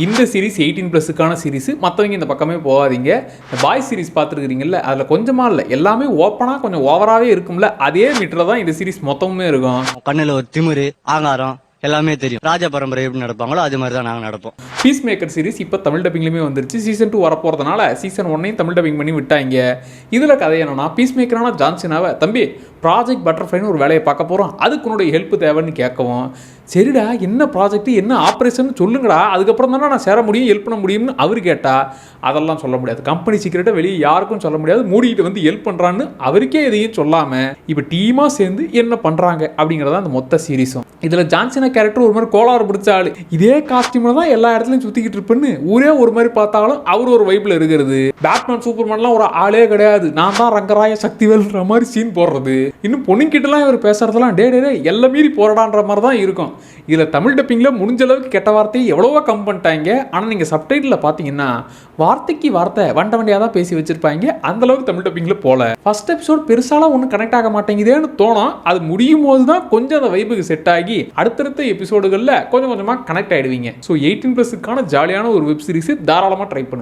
இந்த series eighteen ப்ளஸுக்கான series மற்றவங்க இந்த பக்கமே போகாதீங்க. இந்த பாய் சீரிஸ் பார்த்துருக்குறீங்கல்ல அதில் கொஞ்சமாக இல்லை. எல்லாமே ஓப்பனாக கொஞ்சம் ஓவராகவே இருக்கும்ல. அதே மீட்டரில் தான் இந்த சீரிஸ் மொத்தமுமே இருக்கும். கண்ணுல ஒரு திமிரு ஆங்காரம் எல்லாமே தெரியும். ராஜ பரம்பரை எப்படி நடப்பாங்களோ அது மாதிரி தான் நாங்க நடப்போம். பீஸ் மேக்கர் சீரிஸ் இப்போ தமிழ் டப்பிங்லையுமே வந்துருச்சு. சீசன் டூ வரப்போகிறதுனால சீசன் ஒன்னையும் தமிழ் டப்பிங் பண்ணி விட்டாங்க. இதில் கதை என்னன்னா பீஸ் மேக்கரான ஜான்சனாவை தம்பி ப்ராஜெக்ட் பட்டர்ஃப்ளைன்னு ஒரு வேலையை பார்க்க போகிறோம் அதுக்கு உன்னுடைய ஹெல்ப் தேவைன்னு கேட்கவும் சரிடா என்ன ப்ராஜெக்ட்டு என்ன ஆப்ரேஷன் சொல்லுங்கடா அதுக்கப்புறம் தானே நான் சேர முடியும் ஹெல்ப் பண்ண முடியும்னு அவர் கேட்டா அதெல்லாம் சொல்ல முடியாது. கம்பெனி சீக்கிரட்டை வெளியே யாருக்கும் சொல்ல முடியாது. மூடிக்கிட்டு வந்து ஹெல்ப் பண்ணுறான்னு அவருக்கே எதையும் சொல்லாமல் இப்போ டீமாக சேர்ந்து என்ன பண்ணுறாங்க அப்படிங்கிறத அந்த மொத்த சீரிஸும் இதில் ஜான்சனா கேரக்டர் ஒரு மாதிரி கோளாறு பிடிச்ச ஆள். இதே காஸ்டியூமில் தான் எல்லா இடத்துலையும் சுற்றிக்கிட்டு இருப்பேன்னு ஊரே ஒரு மாதிரி பார்த்தாலும் அவர் ஒரு வைப்பில் இருக்கிறது. பேட்மேன் சூப்பர்மேன்லாம் ஒரு ஆளே கிடையாது. நான் தான் ரங்கராய சக்திவேல்ன்ற மாதிரி சீன் போடுறது. இன்னும் பொண்ணுங்கிட்டலாம் இவர் பேசுறதெல்லாம் டே டே டே எல்லாம் மீறி போராடான்ற மாதிரி தான் இருக்கும். இதில் தமிழ் டப்பிங்கில் முடிஞ்ச அளவுக்கு கெட்ட வார்த்தையை எவ்வளவோ கம் பண்ணிட்டாங்க. ஆனால் நீங்கள் சப்டைட்டில் பார்த்தீங்கன்னா வார்த்தைக்கு வார்த்தை வண்ட வண்டியாக தான் பேசி வச்சிருப்பாங்க. அந்தளவுக்கு தமிழ் டப்பிங்கில் போல. ஃபர்ஸ்ட் எபிசோட் பெருசாலாம் ஒன்றும் கனெக்ட் ஆக மாட்டேங்குதேன்னு தோணும். அது முடியும் போது தான் கொஞ்சம் அந்த வைபுக்கு செட் ஆகி அடுத்தடுத்த எபிசோடுகளில் கொஞ்சம் கொஞ்சமாக கனெக்ட் ஆகிடுவீங்க ஸோ எயிட்டீன் ப்ளஸுக்கான ஜாலியான ஒரு வெப் சீரிஸை தாராளமாக ட்ரை பண்ணுங்கள்